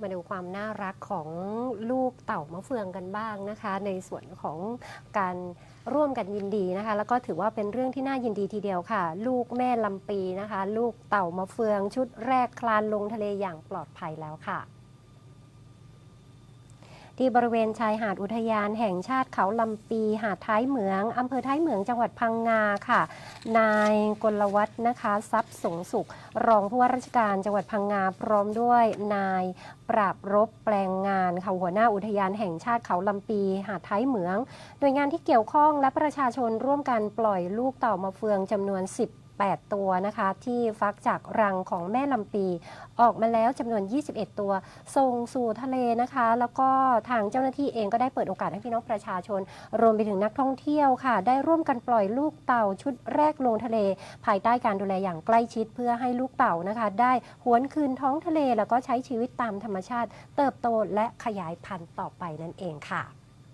มาดูความน่ารักของลูกเต่ามะเฟืองกันบ้างนะคะ ในส่วนของการร่วมกันยินดีนะคะ แล้วก็ถือว่าเป็นเรื่องที่น่ายินดีทีเดียวค่ะ ลูกแม่ลำปีนะคะ ลูกเต่ามะเฟืองชุดแรกคลานลงทะเลอย่างปลอดภัยแล้วค่ะ ที่บริเวณชายหาดอุทยานแห่งชาติเขาลำปีหาดท้ายเหมืองอำเภอท้ายเหมืองจังหวัดพังงาค่ะ นายกลวัฒน์นะคะทรัพย์สงสุข รองผู้ว่าราชการจังหวัดพังงาพร้อมด้วยนายปราบรบแปลงงานค่ะหัวหน้าอุทยานแห่งชาติเขาลำปีหาดท้ายเหมืองหน่วยงานที่เกี่ยวข้องและประชาชนร่วมกันปล่อยลูกเต่ามาเฟืองจำนวน 8 ตัวนะคะ ที่ฟักจากรังของแม่ลำปี ออกมาแล้วจำนวน 21 ตัว ส่งสู่ทะเลนะคะ แล้วก็ทางเจ้าหน้าที่เองก็ได้เปิดโอกาสให้พี่น้องประชาชน รวมไปถึงนักท่องเที่ยวค่ะ ได้ร่วมกันปล่อยลูกเต่าชุดแรกลงทะเล ภายใต้การดูแลอย่างใกล้ชิดเพื่อให้ลูกเต่านะคะ ได้หวนคืนท้องทะเลแล้วก็ใช้ชีวิตตามธรรมชาติ เติบโตและขยายพันธุ์ต่อไปนั่นเองค่ะ